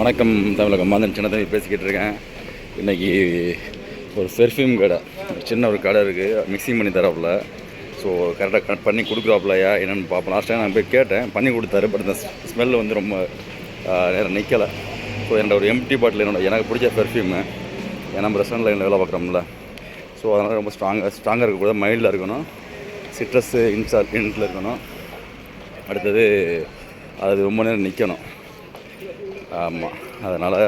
வணக்கம் தமிழகம். மாந்தன் சின்ன பேசிக்கிட்டு இருக்கேன். இன்றைக்கி ஒரு பெர்ஃப்யூம் கடை. ஒரு சின்ன ஒரு கடை இருக்குது மிக்சிங் பண்ணி தராப்புல. ஸோ கரெக்டாக கட் பண்ணி கொடுக்குறாப்புலையா என்னென்னு பார்ப்போம். லாஸ்ட் டைம் நான் போய் கேட்டேன். பண்ணி கொடுத்தாரு. பட் இந்த ஸ்மெல்லு வந்து ரொம்ப நேரம் நிற்கலை ஸோ என்னோட ஒரு எம்டி பாட்டில் என்னோட எனக்கு பிடிச்ச பெர்ஃப்யூமு ஏன்னா நம்ம ரெஸ்டாரண்ட் லைனில் வேலை பார்க்குறோம்ல. ஸோ அதனால் ரொம்ப ஸ்ட்ராங்காக ஸ்ட்ராங்காக இருக்கக்கூடாது மைல்டாக இருக்கணும். சிட்ரஸ்ஸு இன்சார் இன்ட்டில் இருக்கணும். அடுத்தது அது ரொம்ப நேரம் நிற்கணும் ஆமாம் அதனால்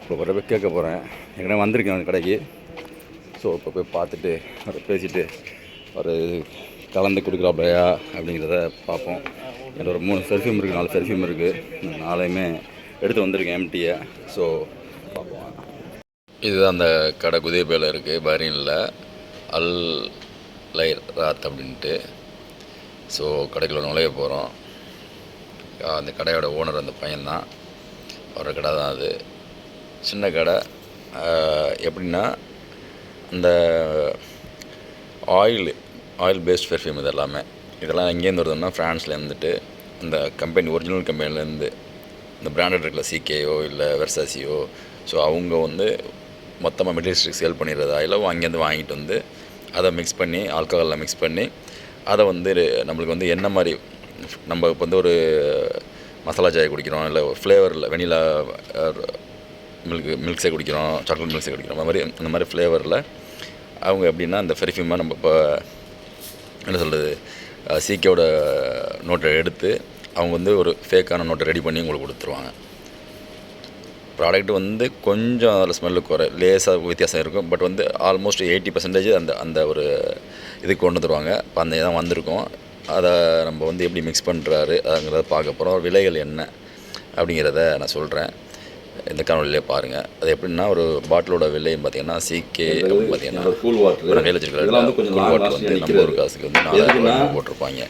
இப்போ ஒரு போய் கேட்க போகிறேன் ஏற்கனவே வந்திருக்கேன் அந்த கடைக்கு. ஸோ இப்போ போய் பார்த்துட்டு அவரை பேசிட்டு ஒரு கலந்து கொடுக்குறாப்பையா அப்படிங்கிறத பார்ப்போம். என்கிட்ட ஒரு மூணு பெர்ஃப்யூம் இருக்குது நாலு பெர்ஃப்யூம் இருக்குது நாளையுமே எடுத்து வந்திருக்கேன் எம்டியை ஸோ பார்ப்போம். இதுதான் அந்த கடை குதியப்பேல இருக்குது பஹ்ரீனில். அல் லை ராத் அப்படின்ட்டு. ஸோ கடைக்குள்ளே நுழைய போகிறோம் அந்த கடையோட ஓனர் அந்த பையன்தான். ஒரு கடை தான் அது. சின்ன கடை. எப்படின்னா அந்த ஆயில் ஆயில் பேஸ்ட் பெர்ஃப்யூம் இது எல்லாமே இதெல்லாம் எங்கேருந்து வருதுன்னா ஃப்ரான்ஸில் இருந்துட்டு இந்த கம்பெனி ஒரிஜினல் கம்பெனிலேருந்து இந்த பிராண்டட் இருக்குல்ல சிகேயோ இல்லை வெர்சாசியோ ஸோ அவங்க வந்து மொத்தமாக மெட்டீரியல்ஸ்க்கு சேல் பண்ணிடுறது ஆயில அங்கேருந்து வாங்கிட்டு வந்து அதை மிக்ஸ் பண்ணி ஆல்கஹாலில் மிக்ஸ் பண்ணி அதை வந்து நம்மளுக்கு வந்து என்ன மாதிரி நம்ம இப்போ வந்து ஒரு மசாலா சாயை குடிக்கிறோம் இல்லை ஃப்ளேவரில் வெனிலா மில்க் மில்க் ஷேக் குடிக்கிறோம் சாக்லேட் மில்க் ஷேக் குடிக்கிறோம் அந்த மாதிரி அந்த மாதிரி ஃப்ளேவரில் அவங்க எப்படின்னா அந்த பெர்ஃப்யூமாக நம்ம இப்போ என்ன சொல்கிறது சீக்கோட நோட்டை எடுத்து அவங்க வந்து ஒரு ஃபேக்கான நோட்டை ரெடி பண்ணி உங்களுக்கு கொடுத்துருவாங்க. ப்ராடக்ட் வந்து கொஞ்சம் அதில் ஸ்மெல்லு குறை லேசாக வித்தியாசம் இருக்கும் பட் வந்து ஆல்மோஸ்ட் எயிட்டி பர்சன்டேஜ் அந்த அந்த ஒரு இதுக்கு கொண்டு வந்துருவாங்க. இப்போ அந்த இதான் வந்திருக்கும். அதை நம்ம வந்து எப்படி மிக்ஸ் பண்ணுறாரு அதுங்கிறத பார்க்க போகிறோம் விலைகள் என்ன அப்படிங்கிறத நான் சொல்கிறேன் இந்த காணொலியிலே பாருங்கள் அது எப்படின்னா ஒரு பாட்டிலோட விலைன்னு பார்த்தீங்கன்னா சிகே பார்த்தீங்கன்னா கூல் வாட்டர் கையில் வந்து கொஞ்சம் கூல் long வாட்டர் lasting வந்து நம்ம ஒரு காசுக்கு வந்து நாலாயிரம் ரூபாய் போட்டிருப்பாங்க.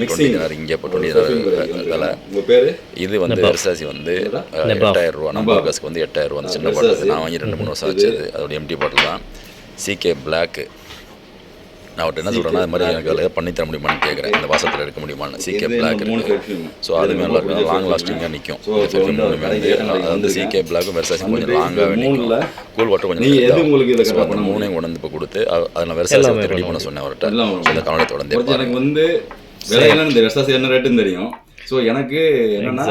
டுவெண்ட்டி இங்கே இப்போ டுவெண்ட்டி விலை உங்க பேரு? இது வந்து வெர்சாசி வந்து எட்டாயிரம் ரூபா நம்ம காசுக்கு வந்து எட்டாயிரம் ரூபா அந்த சின்ன பாட்டில் நான் வாங்கி ரெண்டு மூணு வருஷம் ஆச்சு. அது அதோட எம்டி பாட்டில் தான். சிகே பிளாக்கு நான் அவர்கிட்ட என்ன சொல்கிறேன்னா அது மாதிரி எனக்கு அதில் பண்ணி தர முடியுமான்னு கேட்குறேன் இந்த வாசத்தில் எடுக்க முடியுமான்னு. சிகே பிளாக். ஸோ அது நல்லா இருக்கும் லாங் லாஸ்டிங்காக நிற்கும் மூணுமே வந்து அது வந்து சிகே பிளாக்கும் வெர்சாசி கொஞ்சம் லாங்காகவே நிற்கும் கூல் வாட்டர் கொஞ்சம். உங்களுக்கு ஸோ அந்த மூணையும் கொண்டு வந்து இப்போ கொடுத்து அது- நான் வெர்சாசி ரெடி பண்ண சொன்னேன் அவர்கிட்ட. இந்த கவலை தொடர்ந்தே எனக்கு வந்து விலை என்னன்னு தெரியும் ரசாசி என்ன ரேட்டுன்னு தெரியும். ஸோ எனக்கு என்னன்னா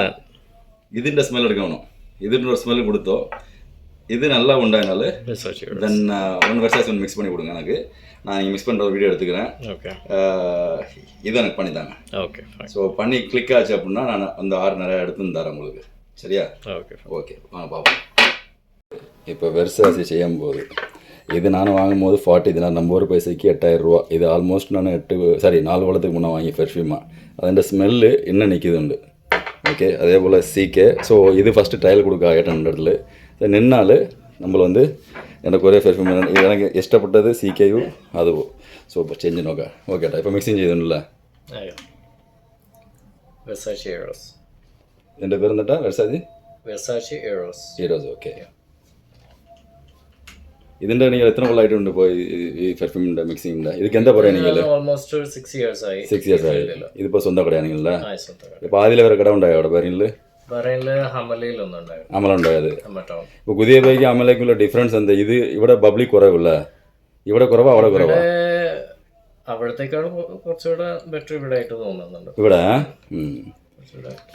இதுன்ற ஸ்மெல் எடுக்கணும். இதுன்ற ஒரு ஸ்மெல் கொடுத்தோம். இது நல்லா உண்டாயினால தென் ஒன் வெர்சாஸ் ஒன்று மிக்ஸ் பண்ணி கொடுங்க எனக்கு. நான் இங்கே மிக்ஸ் பண்ணுற ஒரு வீடியோ எடுத்துக்கிறேன். ஓகே அஹ், இது எனக்கு பண்ணி தாங்க. ஓகே ஸோ பண்ணி கிளிக் ஆச்சு அப்படின்னா நான் அந்த ஆறு நிறையா எடுத்து தரேன் உங்களுக்கு. சரியா? ஓகே ஓகே வாங்க பார்ப்போம் இப்போ வெர்சாசி செய்யும் போது இது நான் வாங்கும்போது ஃபார்ட்டி தினார் நம்ம ஒரு பைசைக்கு எட்டாயிரம் ரூபா. இது ஆல்மோஸ்ட் நான் எட்டு சாரி நாலு வருடத்துக்கு முன்னே வாங்கி பெர்ஃப்யூமா அதோட ஸ்மெல்லு இன்னும் நிற்கிதுண்டு ஓகே அதே போல் சீக்கே ஸோ இது ஃபஸ்ட்டு ட்ரையல் கொடுக்க எயிட் ஹண்ட்ரட்ல நின்னால் நம்மளை வந்து எனக்கு ஒரே ஃபேஸ் எனக்கு இஷ்டப்பட்டது சீக்கையும் அதுவும் ஸோ இப்போ செஞ்சு நோக்கா ஓகேடா இப்போ மிக்சிங് ചെയ്തിട്ടില്ല എന്റെ പേര് എന്നിട്ടാ വെർസാജി വെർസാജി ഏറോസ് ഏറോസ് ഓക്കെ ഇതിന്റെ നിങ്ങൾ എത്ര കൊള്ളായിട്ടുണ്ട് ഇപ്പോൾ ഈ പെർഫ്യൂമിന്റെ മിക്സിംഗിന്റെ ഇതിക്ക് എന്താ പറയാ നിങ്ങൾ ഓൾമോസ്റ്റ് സിക്സ് ഇയേഴ്സ് ആയി. സിക്സ് ഇയേഴ്സ് ആയി. ഇതിപ്പോ സ്വന്തം കടയാണെങ്കിലല്ലേ? ഇപ്പൊ ആദ്യം വരെ കട ഉണ്ടായോ അവിടെ? പേരില്ലേ അമലുണ്ടായത് ഇപ്പോൾ പുതിയ ബൈക്ക് അമലേക്കുള്ള ഡിഫറൻസ് എന്താ? ഇത് ഇവിടെ പബ്ലിക് കുറവില്ല ഇവിടെ കുറവാ അവിടെ കുറവാ? അവിടത്തേക്കാൾ കുറച്ചുകൂടെ ബെറ്റർ ഇവിടെ ആയിട്ട് തോന്നുന്നുണ്ട്. ഇവിടെ?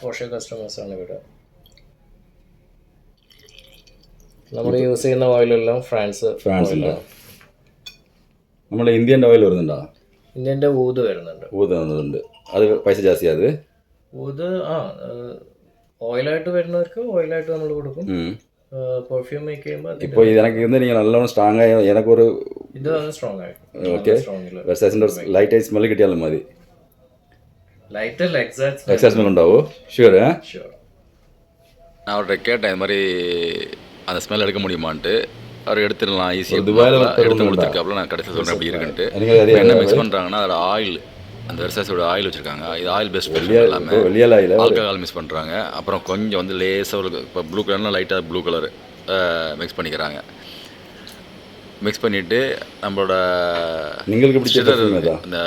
പോഷക കസ്റ്റമേഴ്സ് ആണ് ഇവിടെ. നമ്മൾ യൂസ് ചെയ്യുന്ന ഓയിലെല്ലാം ഫ്രാൻസ് നമ്മുടെ ഇന്ത്യന്റെ ഓയിൽ വരുന്നുണ്ടോ? ഇന്ത്യന്റെ ഊത് വരുന്നുണ്ട്. ഊത് വന്നതുണ്ട് അത് പൈസ ജാസ്തിയാ അത്? ഊത് ആ ഓയിലായിട്ട് വരുന്നവർക്ക് ഓയിലായിട്ട് നമ്മൾ കൊടുക്കും ഉം. പെർഫ്യൂം മേക്ക് ചെയ്യുമ്പോൾ അതിന്റെ இப்போ இது எனக்கு வந்து நீங்கள் நல்லவனும் ஸ்ட்ராங்காக எனக்கு ஒரு ഇത് സ്ട്രോങ് ആയി ഓക്കെ സ്ട്രോങ്ങില് വെർസാസിൻ്റെ ലൈറ്റ് ആയി സ്മെല്ല് കിട്ടിയാലും മതി ലൈറ്റ് അല്ല എക്സാക്ട് എക്സ്ട്രാ സ്മെൽ ഉണ്ടാവോ ഷുവർ ഷുവർ நான் அவர்கிட்ட கேட்டேன் இது மாதிரி அந்த ஸ்மெல் எடுக்க முடியுமான்ட்டு அவர் எடுத்துடலாம் ஈஸியாக துபாயில ஒருத்தர் எடுத்து உண்டா? கொடுத்துருக்காப்புல நான் கடைசி சொல்கிறேன் அப்படி இருக்குன்ட்டு எனக்கு அதே இப்ப என்ன மிக்ஸ் பண்ணுறாங்கன்னா அதில் ஆயில் அந்த வெர்சாஸோட ஆயில் வச்சுருக்காங்க. இது ஆயில் பேஸ்ட் பெர்ஃப்யூம் எல்லாமே வெளியல் ஆயில்? ஆல்கஹால் மிஸ் பண்ணுறாங்க அப்புறம் கொஞ்சம் வந்து லேசாக ஒரு இப்போ ப்ளூ கலர்னால் லைட்டாக ப்ளூ கலர் மிக்ஸ் பண்ணிக்கிறாங்க. மிக்ஸ் பண்ணிட்டு நம்மளோட எங்களுக்கு பிடிச்ச இந்த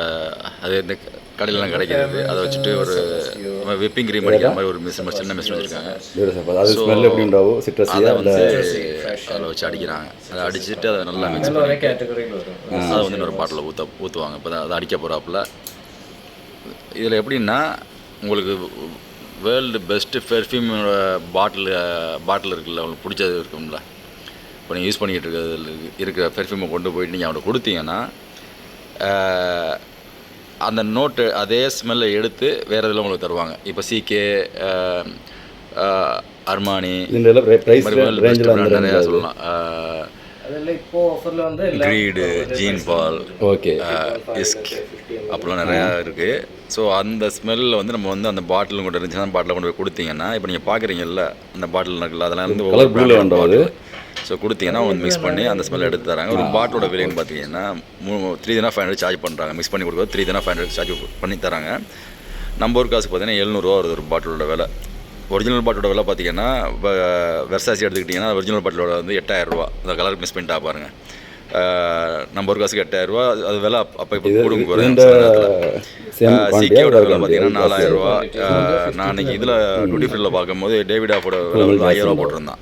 அது இந்த கடையிலலாம் கிடைக்கிறது அதை வச்சுட்டு ஒரு விப்பிங் கிரீம் அடிக்கிற மாதிரி ஒரு மிஷின் சின்ன மிஷின் வச்சுருக்காங்க. அதை வந்து அதில் வச்சு அடிக்கிறாங்க. அதை அடிச்சுட்டு அதை நல்லா மிக்ஸ் பண்ணி அதை வந்து இன்னொரு பாட்டில் ஊற்ற ஊற்றுவாங்க இப்போ தான் அதை அடிக்க போகிறாப்புல இதில் எப்படின்னா உங்களுக்கு வேர்ல்டு பெஸ்ட்டு பெர்ஃப்யூமோட பாட்டில் பாட்டில் இருக்குல்ல உங்களுக்கு பிடிச்சது இருக்கும்ல. இப்போ நீங்கள் யூஸ் பண்ணிக்கிட்டு இருக்கிறது இருக்கிற பெர்ஃப்யூமை கொண்டு போயிட்டு நீங்கள் அவனை கொடுத்தீங்கன்னா அந்த நோட்டு அதே ஸ்மெல்லை எடுத்து வேறு இதில் உங்களுக்கு தருவாங்க. இப்போ சிகே அர்மானி நிறையா சொல்லலாம். க்ரீடு ஜீன் பால் ஓகே இஸ்க் அப்படிலாம் நிறையா இருக்குது ஸோ அந்த ஸ்மெல்லில் வந்து நம்ம வந்து அந்த பாட்டில் கொண்டு இருந்துச்சுன்னா பாட்டில் கொண்டு போய் கொடுத்தீங்கன்னா இப்போ நீங்கள் பார்க்குறீங்கல்ல அந்த பாட்டில் இருக்குல்ல அதெல்லாம் வந்து Colour blue ல உண்டாகுது. ஸோ கொடுத்தீங்கன்னா வந்து மிக்ஸ் பண்ணி அந்த ஸ்மெல் எடுத்து தராங்க. ஒரு பாட்டிலோட விலைன்னு பார்த்தீங்கன்னா மூ த்ரீ தினா ஃபைவ் ஹண்ட்ரட் சார்ஜ் பண்ணுறாங்க மிக்ஸ் பண்ணி கொடுக்குறது த்ரீ தினா ஃபைவ் ஹண்ட்ரட் சார்ஜ் பண்ணி தராங்க. நம்ம ஒரு காசுக்கு பார்த்தீங்கன்னா எழுநூறுவா வருது ஒரு பாட்டிலோட விலை. ஒரிஜினல் பாட்டிலோட விலை பார்த்தீங்கன்னா வெர்சாசி எடுத்துக்கிட்டிங்கன்னா ஒரிஜினல் பாட்டிலோட வந்து எட்டாயிரரூவா அந்த கலர் மிஸ் பண்ணிட்டா பாருங்க. அஹ், நம்ம ஒரு காசுக்கு எட்டாயிரரூவா அது விலை அப்போ இப்போ இந்த சேம் சிகேவோட விலை பார்த்தீங்கன்னா நாலாயிரம் ரூபா. அஹ், நான் அன்னைக்கு இதில் டூட்டி ஃப்ரீல பார்க்கும்போது டேவிட் ஆஃபோட விலை வந்து ரூபா போட்டிருந்தான்.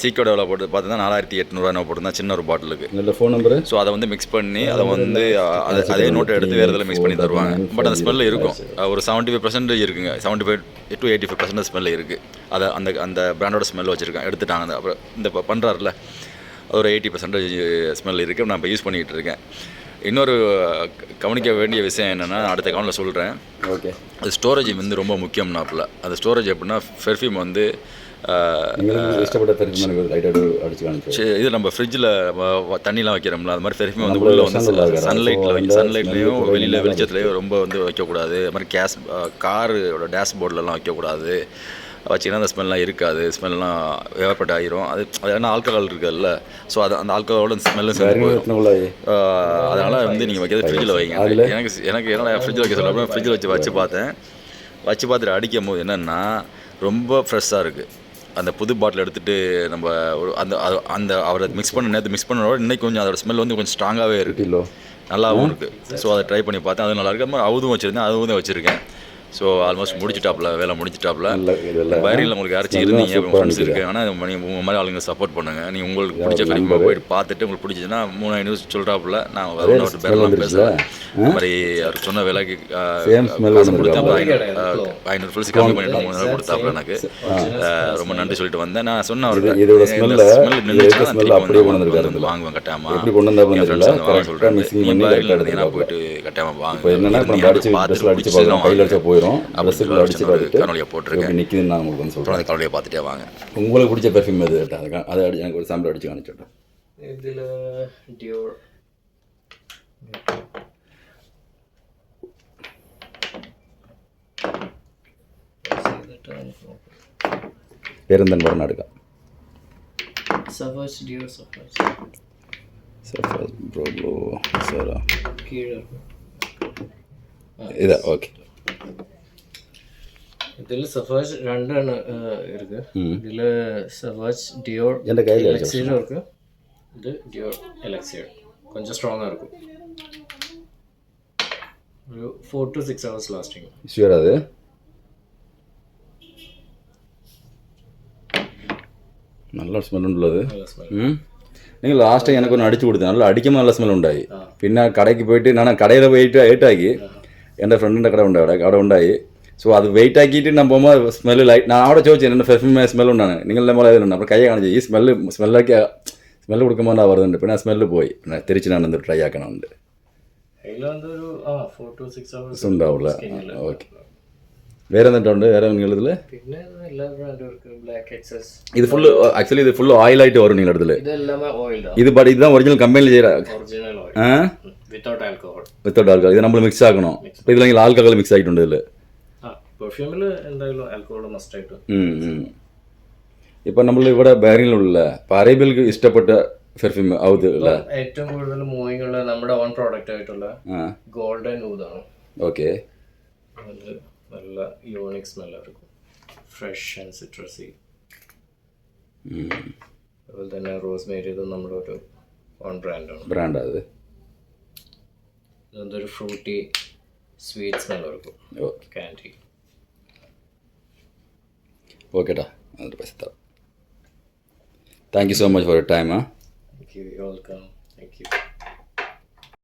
சிக்கோட விலை போட்டு பார்த்தீங்கன்னா நாலாயிரத்தி எட்நூறுவா என்ன போட்டிருந்தான். சின்ன ஒரு பாட்டிலுக்கு நல்ல ஃபோன் நம்பரு ஸோ அதை வந்து மிக்ஸ் பண்ணி அதை வந்து அதை அதே நோட்டை எடுத்து வேறு இதில் மிக்ஸ் பண்ணி தருவாங்க. பட் அந்த ஸ்மெல் இருக்கும். ஒரு செவன்ட்டி ஃபைவ் பர்சன்டேஜ் இருக்குங்க. Seventy five to eighty five percent smell இருக்குது அதை அந்த அந்த பிராண்டோட ஸ்மெல் வச்சுருக்கேன் எடுத்துட்டாங்க. அந்த அப்புறம் இந்த பண்ணுறாருல அது ஒரு எயிட்டி பர்சன்டேஜ் ஸ்மெல் இருக்குது நான் இப்போ யூஸ் பண்ணிக்கிட்டு இருக்கேன். இன்னொரு கவனிக்க வேண்டிய விஷயம் என்னென்னா அடுத்த கவனில் சொல்கிறேன் ஓகே அது ஸ்டோரேஜ் வந்து ரொம்ப முக்கியம்னாப்புல அந்த ஸ்டோரேஜ் எப்படின்னா பெர்ஃப்யூம் வந்து இது நம்ம ஃப்ரிட்ஜில் தண்ணிலாம் வைக்கிறோம்ல அது மாதிரி பெர்ஃப்யூம் வந்து உள்ள வந்து. சன்லைட்டில் வைக்க சன்லைட்லேயும் வெளியில் வெளிச்சத்துலேயும் ரொம்ப வந்து வைக்கக்கூடாது. அது மாதிரி கேஸ் காரோட டேஷ்போர்ட்லலாம் வைக்கக்கூடாது. வச்சிங்கன்னா அந்த ஸ்மெல்லாம் இருக்காது. ஸ்மெல்லாம் வேப்பட் ஆகிரும் அது அது என்ன ஆல்கஹால் இருக்குல்ல. ஸோ அது அந்த ஆல்கஹாலோட ஸ்மெல்லும் சேர்ந்து அதனால வந்து நீங்கள் வைக்கிறது ஃப்ரிட்ஜில் வைங்க? எனக்கு எனக்கு என்ன ஃப்ரிட்ஜில் வைக்க சொல்ல ஃப்ரிட்ஜில் வச்சு வச்சு பார்த்தேன். வச்சு பார்த்துட்டு அடிக்கும் போது என்னென்னா ரொம்ப ஃப்ரெஷ்ஷாக இருக்குது அந்த புது பாட்டில் எடுத்துகிட்டு நம்ம ஒரு அந்த அந்த அவரை மிக்ஸ் பண்ண நேரத்து மிக்ஸ் பண்ணோட இன்னைக்கு கொஞ்சம் அதோட ஸ்மெல் வந்து கொஞ்சம் ஸ்ட்ராங்காகவே இருக்குது நல்லாவும் இருக்குது ஸோ அதை ட்ரை பண்ணி பார்த்தேன். அது நல்லா இருக்கு. அது மாதிரி அவுதும் வச்சுருந்தேன். அதுவும் தான் வச்சுருக்கேன். ஸோ ஆல்மோஸ்ட் முடிச்சிட்டாப்ல வேலை முடிச்சிட்டாப்ல வயரில் உங்களுக்கு யாராச்சும் இருந்தீங்க ஃப்ரெண்ட்ஸ். இருக்கு ஆனால் நீங்கள் உங்கள் மாதிரி ஆளுங்க சப்போர்ட் பண்ணுங்க நீங்கள் உங்களுக்கு பிடிச்ச ஃபிலிமை போயிட்டு பார்த்துட்டு உங்களுக்கு பிடிச்சதுன்னா மூணு ஐநூறு சொல்கிறாப்புல நான் அதே ஒரு பேரெல்லாம்? பேசுகிறேன் இந்த மாதிரி அவர் சொன்ன விலைக்கு காசு. கொடுத்தா. ஐநூறு ஃபில்ஸ் கம்மி பண்ணிட்டு மூணு நாள் கொடுத்தாப்புல எனக்கு ரொம்ப நன்றி சொல்லிட்டு வந்தேன் நான் சொன்னேன் அவருக்கு இதோட இந்த smell smell இதுல நின்னுச்சுன்னா இருக்க நான் smell திருப்பி வந்து. வாங்குவேன் வந்தாப்புல என். வந்து வாங்க சொல்கிறேன் mixing நீ பண்ணி வயரில் இருந்தீங்கன்னா. போயிட்டு கட்டாயமா வாங்க. இப்போ என்னன்னா இப்போ நம்ம அடிச்சு ட்ரெஸ்ஸில் அடிச்சு பார்க்கணும் கையில் அடிச்சா போயிடும் ட்ரெஸ்ஸுக்குள்ள அடிச்சு பார்த்துட்டு கனொலியை போட்டிருக்கேன். நிற்கிதுன்னு நான் உங்களுக்கு வந்து சொல்கிறேன் அந்த கவலையை பார்த்துட்டே வாங்க. உங்களுக்கு பிடிச்ச பெர்ஃப்யூம் எது? கேட்டா அதுக்கு அதை அடி எனக்கு ஒரு சாம்பிள் அடிச்சு காமிச்சுட்டேன் இதில் டியோர் பேருந்தன் வரணும் எடுக்கா சவாஜ் டியோர் சவாஜ் சஃபர் ப்ரோலோ சாரா கீழே இதா ஓகே ഇതിൽ സഫാജ് രണ്ടാണ് ഇരിക്ക് ഇതിൽ സഫാജ് ഡിയോർ എൻ്റെ കയ്യിൽ എലക്സിയുടെ ഇരിക്ക് ഇത് ഡിയോർ എലക്സിയുടെ കൊഞ്ചം സ്ട്രോങ് ഇരിക്കും ഒരു four to six hours lasting sure അത് നല്ല സ്മെല്ലുണ്ടല്ലോ അത് നല്ല സ്മെല്ല് ம் നിങ്ങൾ ലാസ്റ്റ് ടൈം എനിക്കൊന്ന് അടിച്ചു കൊടുത്തു നല്ല അടിക്കുമ്പോൾ നല്ല സ്മെൽ ഉണ്ടായി പിന്നെ കടയ്ക്ക് പോയിട്ട് ഞാൻ കടയിൽ വെയിറ്റ് വെയിറ്റാക്കി എൻ്റെ ഫ്രണ്ടിൻ്റെ കട ഉണ്ട് അവിടെ അവിടെ ഉണ്ടായി സോ അത് വെയിറ്റ് ആക്കിയിട്ട് ഞാൻ പോകുമ്പോൾ സ്മെല്ല് ലൈറ്റ് ഞാൻ അവിടെ ചോദിച്ചു എൻ്റെ പെർഫ്യൂം സ്മെൽ ഉണ്ടാണ് നിങ്ങളുടെ പോലെ ഇതിലുണ്ട് അപ്പോൾ കൈ കാണിച്ചു ഈ സ്മെല്ല് സ്മെല്ലൊക്കെ സ്മെല്ല് കൊടുക്കുമ്പോൾ എന്താ പറയുന്നുണ്ട് പിന്നെ ആ സ്മെല്ല് പോയി പിന്നെ തിരിച്ച് ഞാൻ എന്ത് ട്രൈ ആക്കണമുണ്ട് അതിൽ வந்து ഒരു ആ ഫോർ ടു സിക്സ് ഹവേഴ്സ് ഉണ്ടാവില്ല ഓക്കെ വേറെ എന്നിട്ടുണ്ട് വേറെ നിങ്ങളിതിൽ പിന്നെ എല്ലാ ബ്രാൻഡും இருக்கு பிளாக் எக்ஸஸ் ഇത് ഫുള്ള് ആക്ച്വലി ഇത് ഫുള്ള് ഓയിലായിട്ട് വരും നിങ്ങളുടെ അടുത്തിൽ இது எல்லாமே ஆயில் தான் ഇത് ബട്ട് இதுதான் ஒரிஜினல் கம்பெனியில் செய்கிற ஒரிஜினல் ஆயில் ஆ வித்தவுட் ஆல்கஹால் വിത്തൗട്ട് ആൽക്കഹോൾ ഇത് നമ്മൾ മിക്സ് ആക്കണോ അപ്പോൾ ഇതിലെങ്കിൽ ആൽക്കഹോൾ മിക്സ് ആയിട്ടുണ്ട് ഇതിൽ ആ പെർഫ്യൂമിൽ എന്തായാലും ആൽക്കഹോൾ മസ്റ്റ് ആയിട്ട് ഇപ്പം നമ്മൾ ഇവിടെ ബാരിങ്ങിലുള്ള ഇപ്പോൾ അറേബ്യയിലേക്ക് ഇഷ്ടപ്പെട്ട പെർഫ്യൂം ആവുത് അല്ല ഏറ്റവും കൂടുതൽ മൂവിങ് ഉള്ള നമ്മുടെ ഓൺ പ്രോഡക്റ്റ് ആയിട്ടുള്ള ആ ഗോൾഡൻ ഊതാണ് ഓക്കെ അത് നല്ല യൂണിക് സ്മെല്ല് എടുക്കും ഫ്രഷ് ആൻഡ് സിട്രസി അതുപോലെ തന്നെ റോസ്മേരി ഇത് നമ്മുടെ ഒരു ഓൺ ബ്രാൻഡാണ് ബ്രാൻഡ് അത്? ഇതൊരു ഫ്രൂട്ടി സ്വീറ്റ് സ്മെല്ല് എടുക്കും കാൻഡി ഓക്കേട്ടാ എന്നിട്ട് thank you so much for you time ആ. Thank you welcome thank you